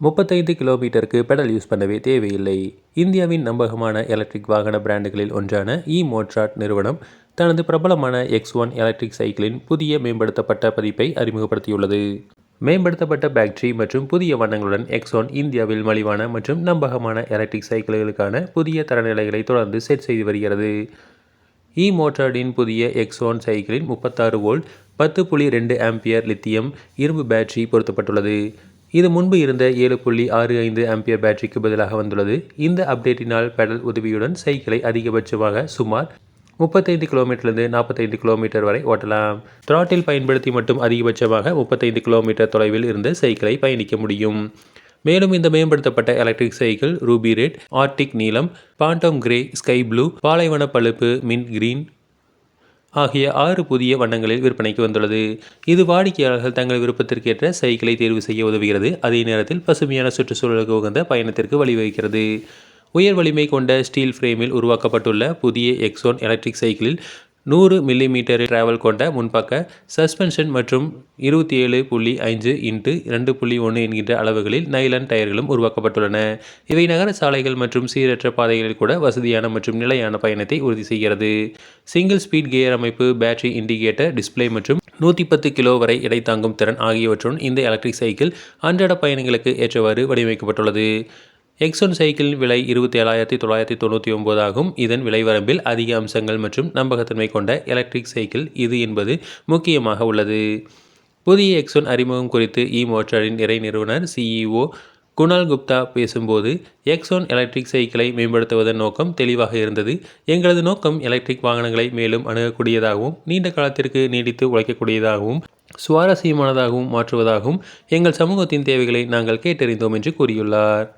முப்பத்தைந்து கிலோமீட்டருக்கு pedal use பண்ணவே தேவையில்லை. இந்தியாவின் நம்பகமான எலக்ட்ரிக் வாகன பிராண்டுகளில் ஒன்றான இ மோட்ராட் நிறுவனம் தனது பிரபலமான எக்ஸ் ஒன் எலக்ட்ரிக் சைக்கிளின் புதிய மேம்படுத்தப்பட்ட பதிப்பை அறிமுகப்படுத்தியுள்ளது. மேம்படுத்தப்பட்ட பேட்டரி மற்றும் புதிய வண்ணங்களுடன் எக்ஸ் ஒன் இந்தியாவில் மலிவான மற்றும் நம்பகமான எலக்ட்ரிக் சைக்கிள்களுக்கான புதிய தரநிலைகளை தொடர்ந்து செட் செய்து வருகிறது. இ மோட்டார்டின் புதிய எக்ஸ் ஒன் சைக்கிளின் முப்பத்தாறு வோல்ட் பத்து புள்ளி ரெண்டு ஆம்பியர் லித்தியம் இரும்பு பேட்டரி பொருத்தப்பட்டுள்ளது. இது முன்பு இருந்த ஏழு புள்ளி ஆறு ஐந்து ஆம்பியர் பேட்டரிக்கு பதிலாக வந்துள்ளது. இந்த அப்டேட்டினால் பெடல் உதவியுடன் சைக்கிளை அதிகபட்சமாக சுமார் முப்பத்தைந்து கிலோமீட்டர்லேருந்து நாற்பத்தைந்து கிலோமீட்டர் வரை ஓட்டலாம். த்ராட்டில் பயன்படுத்தி மட்டும் அதிகபட்சமாக முப்பத்தைந்து கிலோமீட்டர் தொலைவில் இருந்து சைக்கிளை பயணிக்க முடியும். மேலும் இந்த மேம்படுத்தப்பட்ட electric cycle ruby red arctic நீலம் பாண்டம் கிரே ஸ்கை ப்ளூ பாலைவன பழுப்பு மின்ட் கிரீன் ஆகிய ஆறு புதிய வண்ணங்களில் விற்பனைக்கு வந்துள்ளது. இது வாடிக்கையாளர்கள் தங்கள் விருப்பத்திற்கேற்ற சைக்கிளை தேர்வு செய்ய உதவுகிறது. அதே நேரத்தில் பசுமையான சுற்றுச்சூழலுக்கு உகந்த பயணத்திற்கு வழிவகுக்கிறது உயர் வலிமை கொண்ட ஸ்டீல் ஃப்ரேமில் உருவாக்கப்பட்டுள்ள புதிய எக்ஸோன் எலக்ட்ரிக் சைக்கிளில் நூறு மில்லிமீட்டர் டிராவல் கொண்ட முன்பக்க சஸ்பென்ஷன் மற்றும் இருபத்தி ஏழு புள்ளி ஐந்து இன்ட்டு ரெண்டு புள்ளி ஒன்று என்கின்ற அளவுகளில் நைலன் டயர்களும் உருவாக்கப்பட்டுள்ளன. இவை நகர சாலைகள் மற்றும் சீரற்ற பாதைகளில் கூட வசதியான மற்றும் நிலையான பயணத்தை உறுதி செய்கிறது. சிங்கிள் ஸ்பீட் கியர் அமைப்பு பேட்டரி இண்டிகேட்டர் டிஸ்ப்ளே மற்றும் நூற்றி பத்து கிலோ வரை எடை தாங்கும் திறன் ஆகியவற்றுடன் இந்த எலக்ட்ரிக் சைக்கிள் அன்றாட பயணங்களுக்கு ஏற்றவாறு வடிவமைக்கப்பட்டுள்ளது. எக்ஸோன் சைக்கிள் விலை இருபத்தி ஏழாயிரத்தி தொள்ளாயிரத்தி தொண்ணூற்றி ஒன்பது ஆகும். இதன் விலை வரம்பில் அதிக அம்சங்கள் மற்றும் நம்பகத்தன்மை கொண்ட எலக்ட்ரிக் சைக்கிள் இது என்பது முக்கியமாக உள்ளது. புதிய எக்ஸோன் அறிமுகம் குறித்து e இ மோட்டாரின் இறை நிறுவனர் சிஇஓ குணால் குப்தா பேசும்போது எக்ஸோன் எலக்ட்ரிக் சைக்கிளை மேம்படுத்துவதன் நோக்கம் தெளிவாக இருந்தது. எங்களது நோக்கம் எலக்ட்ரிக் வாகனங்களை மேலும் அணுகக்கூடியதாகவும் நீண்ட காலத்திற்கு நீடித்து உழைக்கக்கூடியதாகவும் சுவாரஸ்யமானதாகவும் மாற்றுவதாகவும் எங்கள் சமூகத்தின் தேவைகளை நாங்கள் கேட்டறிந்தோம் என்று கூறியுள்ளார்.